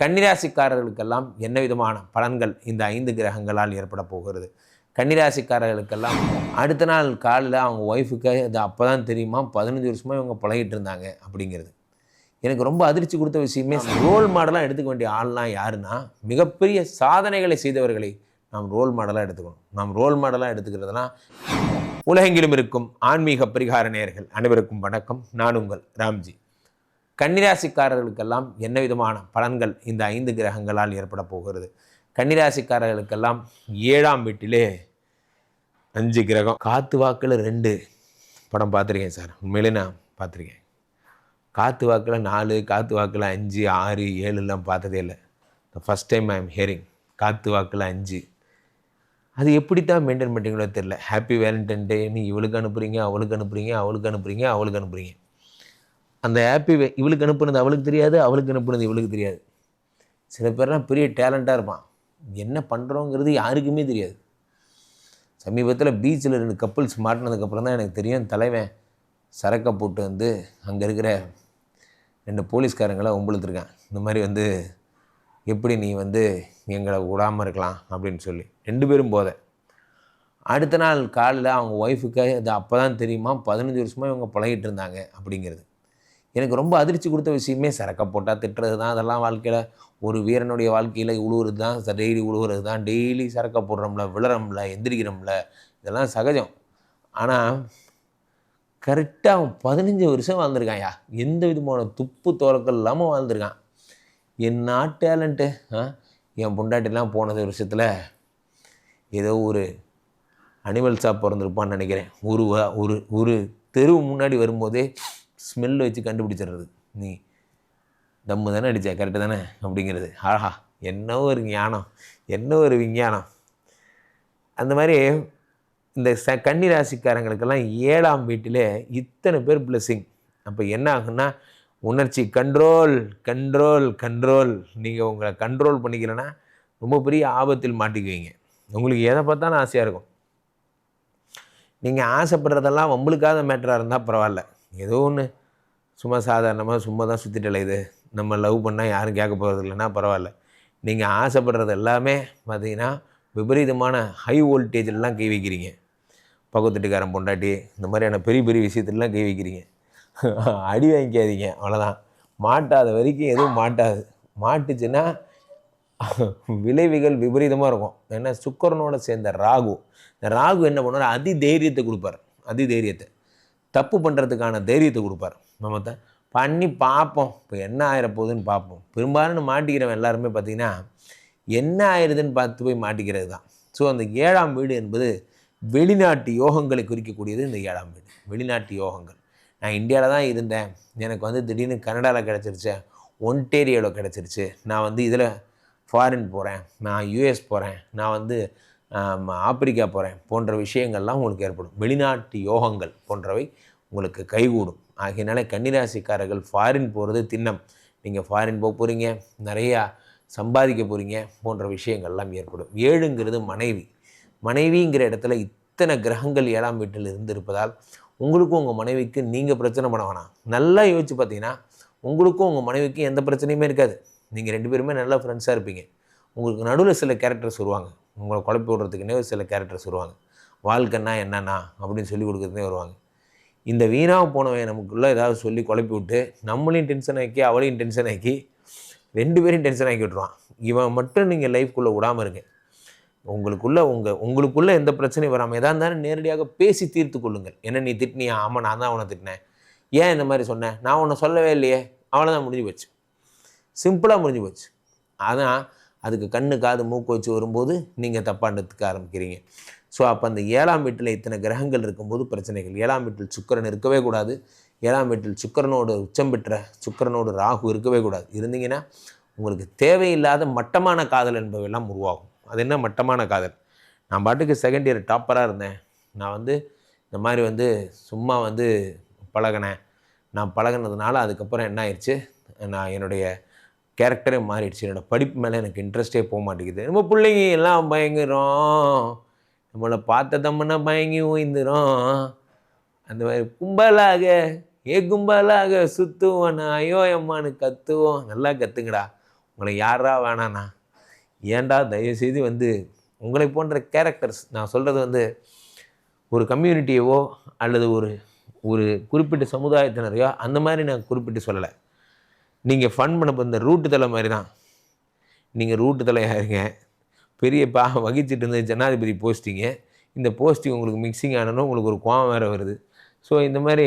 கன்னிராசிக்காரர்களுக்கெல்லாம் என்ன விதமான பலன்கள் இந்த ஐந்து கிரகங்களால் ஏற்பட போகிறது? கன்னிராசிக்காரர்களுக்கெல்லாம் அடுத்த நாள் காலையில் அவங்க ஒய்ஃபுக்கு அது அப்போ தான் தெரியுமா? பதினஞ்சு வருஷமாக இவங்க பழகிட்டு இருந்தாங்க அப்படிங்கிறது. எனக்கு ரொம்ப அதிர்ச்சி கொடுத்த விஷயமே ரோல் மாடலாக எடுத்துக்க வேண்டிய ஆள்லாம் யாருன்னா மிகப்பெரிய சாதனைகளை செய்தவர்களை நாம் ரோல் மாடலாக எடுத்துக்கணும். நாம் ரோல் மாடலாக எடுத்துக்கிறதுனா உலகெங்கிலும் இருக்கும் ஆன்மீக பரிகார நேயர்கள் அனைவருக்கும் வணக்கம். நான் உங்கள் ராம்ஜி. கன்னிராசிக்காரர்களுக்கெல்லாம் என்ன விதமான பலன்கள் இந்த ஐந்து கிரகங்களால் ஏற்பட போகிறது? கன்னிராசிக்காரர்களுக்கெல்லாம் ஏழாம் வீட்டிலே அஞ்சு கிரகம். காத்து வாக்கில் ரெண்டு. படம் பார்த்துருக்கேன் சார். உண்மையிலே நான் பார்த்துருக்கேன். காத்து வாக்கில் நாலு காத்து வாக்கில் அஞ்சு ஆறு ஏழுலாம் பார்த்ததே இல்லை. First time I am hearing காத்து வாக்கில் அஞ்சு. அது எப்படி தான் மெயின்டைன் பண்ணுறீங்களோ தெரில ஹாப்பி வேலண்டைன் டே நீ இவளுக்கு அனுப்புகிறீங்க அவளுக்கு அனுப்புகிறீங்க அவளுக்கு அனுப்புகிறீங்க அவளுக்கு அனுப்புகிறீங்க அந்த ஹாப்பி இவளுக்கு அனுப்புனது அவளுக்கு தெரியாது அவளுக்கு அனுப்புனது இவளுக்கு தெரியாது. சில பேர்லாம் பெரிய டேலண்ட்டாக இருப்பான். என்ன பண்ணுறோங்கிறது யாருக்குமே தெரியாது. சமீபத்தில் பீச்சில் ரெண்டு கப்புள்ஸ் மாட்டினதுக்கப்புறம் தான் எனக்கு தெரியும் தலைவன் சரக்கை போட்டு வந்து அங்கே இருக்கிற ரெண்டு போலீஸ்காரங்களை உம்பளுத்துருக்கேன் இந்த மாதிரி வந்து எப்படி நீ வந்து எங்களை விடாமல் இருக்கலாம்? அப்படின்னு சொல்லி. ரெண்டு பேரும் போத. அடுத்த நாள் காலையில் அவங்க ஒய்ஃபுக்கு அது அப்போ தான் தெரியுமா? பதினஞ்சு வருஷமாக இவங்க பழகிட்டு இருந்தாங்க அப்படிங்கிறது. எனக்கு ரொம்ப அதிர்ச்சி கொடுத்த விஷயமே சரக்கை போட்டால் திட்டுறது தான். அதெல்லாம் வாழ்க்கையில் ஒரு வீரனுடைய வாழ்க்கையில் உழுவுறது தான். டெய்லி உழுவுறது தான். டெய்லி சரக்கை போடுறோம்ல விழுறோம்ல எந்திரிக்கிறோம்ல இதெல்லாம் சகஜம். ஆனால் கரெக்டாக அவன் பதினஞ்சு வருஷம் வாழ்ந்திருக்கான்யா எந்த விதமான துப்பு தோலக்கள் இல்லாமல் வாழ்ந்திருக்கான். என்ன டேலண்ட்டு ஆ என் பொண்டாட்டிலாம் போனது வருஷத்தில் ஏதோ ஒரு அனிமல் சாப் பிறந்திருப்பான்னு நினைக்கிறேன். ஒரு வ- ஒரு ஒரு தெரு முன்னாடி வரும்போதே ஸ்மெல் வச்சு கண்டுபிடிச்சிடுறது. நீ தம்மு தானே அடிச்ச கரெக்டு தானே? அப்படிங்கிறது. ஆஹா என்ன ஒரு ஞானம் என்ன ஒரு விஞ்ஞானம். அந்த மாதிரி இந்த ச கன்னி ராசிக்காரங்களுக்கெல்லாம் ஏழாம் வீட்டிலே இத்தனை பேர் பிளஸ்ஸிங் அப்போ என்ன ஆகுன்னா உணர்ச்சி கண்ட்ரோல் கண்ட்ரோல் கண்ட்ரோல் நீங்கள் உங்களை கண்ட்ரோல் பண்ணிக்கலன்னா ரொம்ப பெரிய ஆபத்தில் மாட்டிக்குவீங்க. உங்களுக்கு எதை பார்த்தாலும் ஆசையாக இருக்கும். நீங்கள் ஆசைப்படுறதெல்லாம் உங்களுக்காக மேட்டராக இருந்தால் பரவாயில்ல. ஏதோ ஒன்று சும்மா சாதாரணமாக சும்மா தான் சுற்றிட்டு இது. நம்ம லவ் பண்ணால் யாரும் கேட்க போகிறது இல்லைன்னா பரவாயில்ல. நீங்கள் ஆசைப்படுறது எல்லாமே பார்த்தீங்கன்னா விபரீதமான ஹை வோல்டேஜ்லாம் கை வைக்கிறீங்க. பக்கத்து வீட்டுக்காரன் பொண்டாட்டி இந்த மாதிரியான பெரிய பெரிய விஷயத்துலலாம் கை வைக்கிறீங்க. அடி வாங்கிக்காதீங்க அவ்வளோதான் மாட்டாத வரைக்கும் எதுவும் மாட்டாது. மாட்டுச்சுன்னா விளைவுகள் விபரீதமாக இருக்கும். ஏன்னா சுக்கரனோட சேர்ந்த ராகு. இந்த ராகு என்ன பண்ணுவார்? அதி தைரியத்தை கொடுப்பார். அதி தைரியத்தை தப்பு பண்ணுறதுக்கான தைரியத்தை கொடுப்பார். நம்ம பண்ணி பார்ப்போம் இப்போ என்ன ஆயிர போகுதுன்னு பார்ப்போம் பெரும்பாலும் மாட்டிக்கிறவன் எல்லாருமே பார்த்திங்கன்னா என்ன ஆயிடுதுன்னு பார்த்து போய் மாட்டிக்கிறது தான். ஸோ அந்த ஏழாம் வீடு என்பது வெளிநாட்டு யோகங்களை குறிக்கக்கூடியது இந்த ஏழாம் வீடு. வெளிநாட்டு யோகங்கள். நான் இந்தியாவில் தான் இருந்தேன். எனக்கு வந்து திடீர்னு கனடாவில் கிடச்சிருச்சு. ஒன்டேரியோவில் கிடச்சிருச்சு. நான் வந்து இதில் ஃபாரின் போகிறேன் நான் யூஎஸ் போகிறேன் நான் வந்து ஆப்பிரிக்கா போகிறேன் போன்ற விஷயங்கள்லாம் உங்களுக்கு ஏற்படும். வெளிநாட்டு யோகங்கள் போன்றவை உங்களுக்கு கைகூடும். ஆகையினால கன்னிராசிக்காரர்கள் ஃபாரின் போகிறது திண்ணம். நீங்கள் ஃபாரின் போக போகிறீங்க நிறையா சம்பாதிக்க போகிறீங்க போன்ற விஷயங்கள்லாம் ஏற்படும். ஏழுங்கிறது மனைவி. மனைவிங்கிற இடத்துல இத்தனை கிரகங்கள் ஏழாம் வீட்டில் இருந்து இருப்பதால் உங்களுக்கும் உங்கள் மனைவிக்கு நீங்கள் பிரச்சனை பண்ண வேணாம். நல்லா யோசிச்சு பார்த்தீங்கன்னா உங்களுக்கும் உங்கள் மனைவிக்கும் எந்த பிரச்சனையுமே இருக்காது. நீங்கள் ரெண்டு பேருமே நல்ல ஃப்ரெண்ட்ஸாக இருப்பீங்க. உங்களுக்கு நடுவில் சில கேரக்டர்ஸ் வருவாங்க. உங்களை குழப்பி விடுறதுக்குன்னே சில கேரக்டர்ஸ் வருவாங்க. வாழ்க்கைன்னா என்னன்னா அப்படின்னு சொல்லி கொடுக்குறதுனே வருவாங்க. இந்த வீணாக போனவன் நமக்குள்ளே ஏதாவது சொல்லி குழப்பி விட்டு நம்மளையும் டென்ஷன் ஆக்கி அவளையும் டென்ஷன் ஆக்கி ரெண்டு பேரையும் டென்ஷன் ஆக்கி விட்ருவான் இவன் மட்டும் நீங்கள் லைஃப்குள்ளே விடாமல் இருங்க. உங்களுக்குள்ளே உங்கள் உங்களுக்குள்ளே எந்த பிரச்சனையும் வராமல் எதா இருந்தாலும் நேரடியாக பேசி தீர்த்து கொள்ளுங்கள். என்ன நீ திட்டினியா? ஆமாம் நான் தான் அவனை திட்டினேன். ஏன் இந்த மாதிரி சொன்னேன் நான் உன்னை சொல்லவே இல்லையே. அவ்வளோதான் முடிஞ்சு போச்சு. சிம்பிளாக முடிஞ்சு போச்சு. அதான் அதுக்கு கண்ணு காது மூக்கு வச்சு வரும்போது நீங்கள் தப்பாண்டத்துக்கு ஆரம்பிக்கிறீங்க. ஸோ அப்போ அந்த ஏழாம் வீட்டில் இத்தனை கிரகங்கள் இருக்கும்போது பிரச்சனைகள். ஏழாம் வீட்டில் சுக்கிரன் இருக்கவே கூடாது. ஏழாம் வீட்டில் சுக்கரனோடு உச்சம் பெற்ற சுக்கரனோடு ராகு இருக்கவே கூடாது. இருந்தீங்கன்னா உங்களுக்கு தேவையில்லாத மட்டமான காதல் என்பவையெல்லாம் உருவாகும். அது என்ன மட்டமான காதல்? நான் பாட்டுக்கு செகண்ட் இயர் டாப்பராக இருந்தேன். நான் வந்து இந்த மாதிரி வந்து சும்மா வந்து பழகினேன். நான் பழகுனதுனால அதுக்கப்புறம் என்ன ஆயிடுச்சு? நான் என்னுடைய கேரக்டரே மாறிடுச்சு. என்னோட படிப்பு மேலே எனக்கு இன்ட்ரெஸ்டே போக மாட்டேங்குது. நம்ம பிள்ளைங்க எல்லாம் பயங்குறோம் நம்மளை பார்த்த தம்மனா பயங்கி ஓய்ந்துரும். அந்த மாதிரி கும்பலாக ஏ கும்பலாக சுற்றுவோம் நான் ஐயோ அம்மானு கத்துவோம். நல்லா கற்றுங்கடா உங்களை யாரா வேணாண்ணா. ஏன்டா தயவுசெய்து வந்து உங்களை போன்ற கேரக்டர்ஸ் நான் சொல்கிறது வந்து ஒரு கம்யூனிட்டியவோ அல்லது ஒரு ஒரு குறிப்பிட்ட சமுதாயத்தினரையோ அந்த மாதிரி நான் குறிப்பிட்டு சொல்லலை. நீங்கள் ஃபன் பண்ண போகிற இந்த ரூட்டு தலை மாதிரி தான் நீங்கள் ரூட்டு தலையாக இருங்க. பெரிய பாகம் வகிச்சிட்டு இருந்த ஜனாதிபதி போஸ்டிங்க இந்த போஸ்டிங் உங்களுக்கு மிக்சிங் ஆனனும் உங்களுக்கு ஒரு கோவம் வேறு வருது. ஸோ இந்த மாதிரி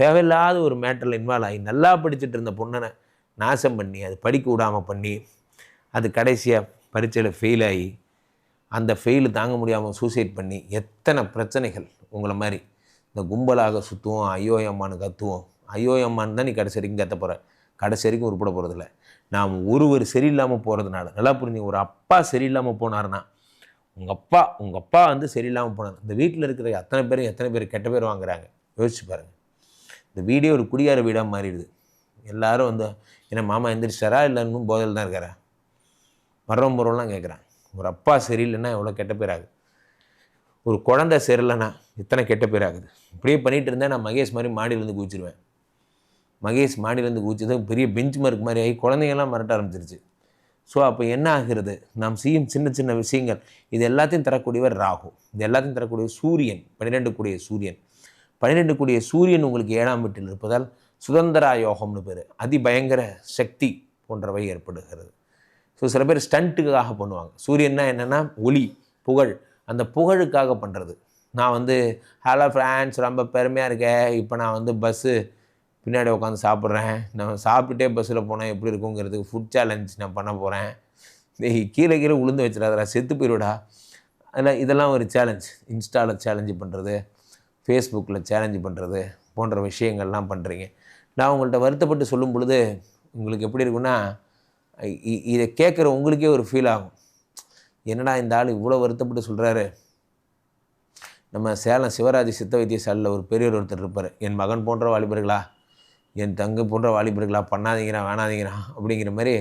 தேவையில்லாத ஒரு மேட்டரில் இன்வால்வ் ஆகி நல்லா படிச்சுட்டு இருந்த பொண்ணனை நாசம் பண்ணி அது படிக்க விடாமல் பண்ணி அது கடைசியாக பரீட்சையில் ஃபெயில் ஆகி அந்த ஃபெயிலு தாங்க முடியாமல் சூசைட் பண்ணி எத்தனை பிரச்சனைகள் உங்களை மாதிரி. இந்த கும்பலாக சுற்றுவோம் ஐயோ அம்மானு கத்துவோம். ஐயோ அம்மான்னு தான் நீ கடைசி வரைக்கும் கத்த போகிற கடைசி வரைக்கும் உருப்பட போகிறதில்ல நாம் ஒருவர் சரியில்லாமல் போகிறதுனால நல்லா புரிஞ்சுங்க ஒரு அப்பா சரியில்லாமல் போனார்னா உங்கள் அப்பா உங்கள் அப்பா வந்து சரியில்லாமல் போனார். இந்த வீட்டில் இருக்கிற அத்தனை பேரும் எத்தனை பேர் கெட்ட பேர் வாங்குறாங்க? யோசிச்சு பாருங்கள் இந்த வீடே ஒரு குடியார வீடாக மாறிடுது. எல்லாரும் வந்து என்ன மாமா எந்திரிச்சாரா இல்லை இன்னும் போதையில் தான் இருக்காரா? மரம் முறம்லாம் கேட்குறான் ஒரு அப்பா சரியில்லைன்னா எவ்வளோ கெட்ட பேர் ஆகுது. ஒரு குழந்தை சரியில்லைன்னா இத்தனை கெட்ட பேர் ஆகுது. இப்படியே பண்ணிகிட்டு இருந்தேன் நான் மகேஷ் மாதிரி மாடியிலேருந்து குதிச்சிருவேன் மகேஷ் மாடியிலேருந்து குதிச்சது பெரிய பெஞ்ச் மார்க் மாதிரி ஆகி குழந்தைங்கள்லாம் மிரட்ட ஆரம்பிச்சிருச்சு. ஸோ அப்போ என்ன ஆகிறது? நாம் செய்யும் சின்ன சின்ன விஷயங்கள். இது எல்லாத்தையும் தரக்கூடியவர் ராகு. இது எல்லாத்தையும் தரக்கூடிய சூரியன். பன்னிரெண்டு கூடிய சூரியன். பன்னிரெண்டு கூடிய சூரியன் உங்களுக்கு ஏழாம் வீட்டில் இருப்பதால் சுதந்திரா யோகம்னு பேர். அதிபயங்கர சக்தி போன்றவை ஏற்படுகிறது. ஸோ சில பேர் ஸ்டண்ட்டுக்காக பண்ணுவாங்க. சூரியன்னா என்னென்னா ஒளி புகழ். அந்த புகழுக்காக பண்ணுறது நான் வந்து ஹலோ ஃப்ரான்ஸ் ரொம்ப பெருமையாக இருக்கேன் இப்போ நான் வந்து பஸ்ஸு பின்னாடி உட்காந்து சாப்பிட்றேன். நான் சாப்பிட்டுட்டே பஸ்ஸில் போனால் எப்படி இருக்குங்கிறதுக்கு ஃபுட் சேலஞ்ச் நான் பண்ண போகிறேன் கீழே கீழே உளுந்து வச்சிடாதடா செத்து போயிடுடா அதில் இதெல்லாம் ஒரு சேலஞ்ச் இன்ஸ்டாவில் சேலஞ்சு பண்ணுறது ஃபேஸ்புக்கில் சேலஞ்சு பண்ணுறது போன்ற விஷயங்கள்லாம் பண்ணுறீங்க நான் உங்கள்கிட்ட வருத்தப்பட்டு சொல்லும் பொழுது உங்களுக்கு எப்படி இருக்குன்னா இ- இதை கேட்குற உங்களுக்கே ஒரு ஃபீல் ஆகும். என்னடா இந்த ஆள் இவ்வளோ வருத்தப்பட்டு சொல்கிறாரு நம்ம சேலம் சிவராஜ் சித்த வைத்தியசாலையில் ஒரு பெரியவர் ஒருத்தர் இருப்பார். என் மகன் போன்ற வாலிபர்களா? என் தங்கை போன்ற வாலிபர்களா பண்ணாதீங்கிறா வேணாதீங்கிறான் அப்படிங்கிற மாதிரி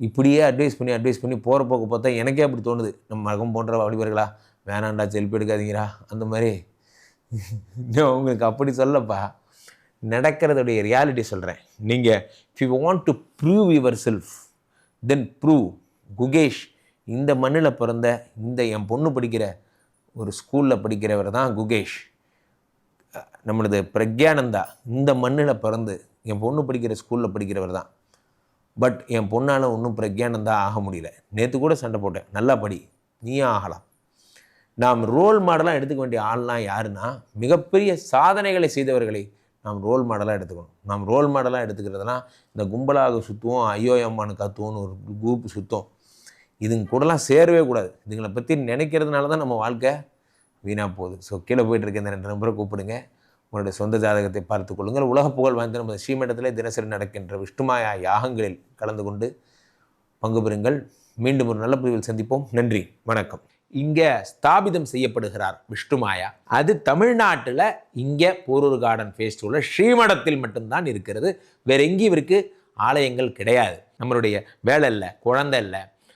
இப்படியே அட்வைஸ் பண்ணி அட்வைஸ் பண்ணி போகிற போக்கு பார்த்தா எனக்கே அப்படி தோணுது. நம்ம மகம் போன்ற வாலிபர்களா வேணாண்டா செல்ஃபி எடுக்காதீங்கிறா அந்த மாதிரி. உங்களுக்கு அப்படி சொல்லப்பா நடக்கிறதுடைய ரியாலிட்டி சொல்கிறேன் நீங்கள் if you want to prove yourself then prove Gukesh இந்த மண்ணில் பிறந்த இந்த என் பொண்ணு படிக்கிற ஒரு ஸ்கூலில் படிக்கிறவர் தான் குகேஷ். நம்மளது பிரக்யானந்தா இந்த மண்ணில் பிறந்து என் பொண்ணு படிக்கிற ஸ்கூலில் படிக்கிறவர் தான். பட் என் பொண்ணால் ஒன்றும் பிரக்யானந்தா ஆக முடியல. நேற்று கூட சண்டை போட்டேன். நல்லா படி. நீயும் ஆகலாம். நாம் ரோல் மாடலாக எடுத்துக்க வேண்டிய ஆள்லாம் யாருன்னா மிகப்பெரிய சாதனைகளை செய்தவர்களை நாம் ரோல் மாடலாக எடுத்துக்கணும். நாம் ரோல் மாடலாக எடுத்துக்கிறதுனா இந்த கும்பலாக சுற்றுவோம் ஐயோ அம்மானு கத்துவோன்னு ஒரு குரூப் சுத்தம். இதுங்க கூடலாம் சேரவே கூடாது. இதுங்களை பற்றி நினைக்கிறதுனால தான் நம்ம வாழ்க்கை வீணாக போகுது. ஸோ கீழே போயிட்டு இருக்க இந்த ரெண்டு நம்பரை கூப்பிடுங்க. உங்களுடைய சொந்த ஜாதகத்தை பார்த்துக் கொள்ளுங்கள். உலக புகழ் வாய்ந்த நமது ஸ்ரீமடத்தில் தினசரி நடக்கின்ற விஷ்ணுமாயா யாகங்களில் கலந்து கொண்டு பங்கு பெறுங்கள். மீண்டும் ஒரு நல்ல பதிவில் சந்திப்போம். நன்றி. வணக்கம். இங்கே ஸ்தாபிதம் செய்யப்படுகிறார் விஷ்ணுமாயா. அது தமிழ்நாட்டில் இங்கே போரூர் கார்டன் ஃபேஸ்டிவலில் ஸ்ரீமடத்தில் மட்டும்தான் இருக்கிறது. வேற எங்கேயும் இவருக்கு ஆலயங்கள் கிடையாது. நம்மளுடைய வேலை இல்லை குழந்தை இல்லை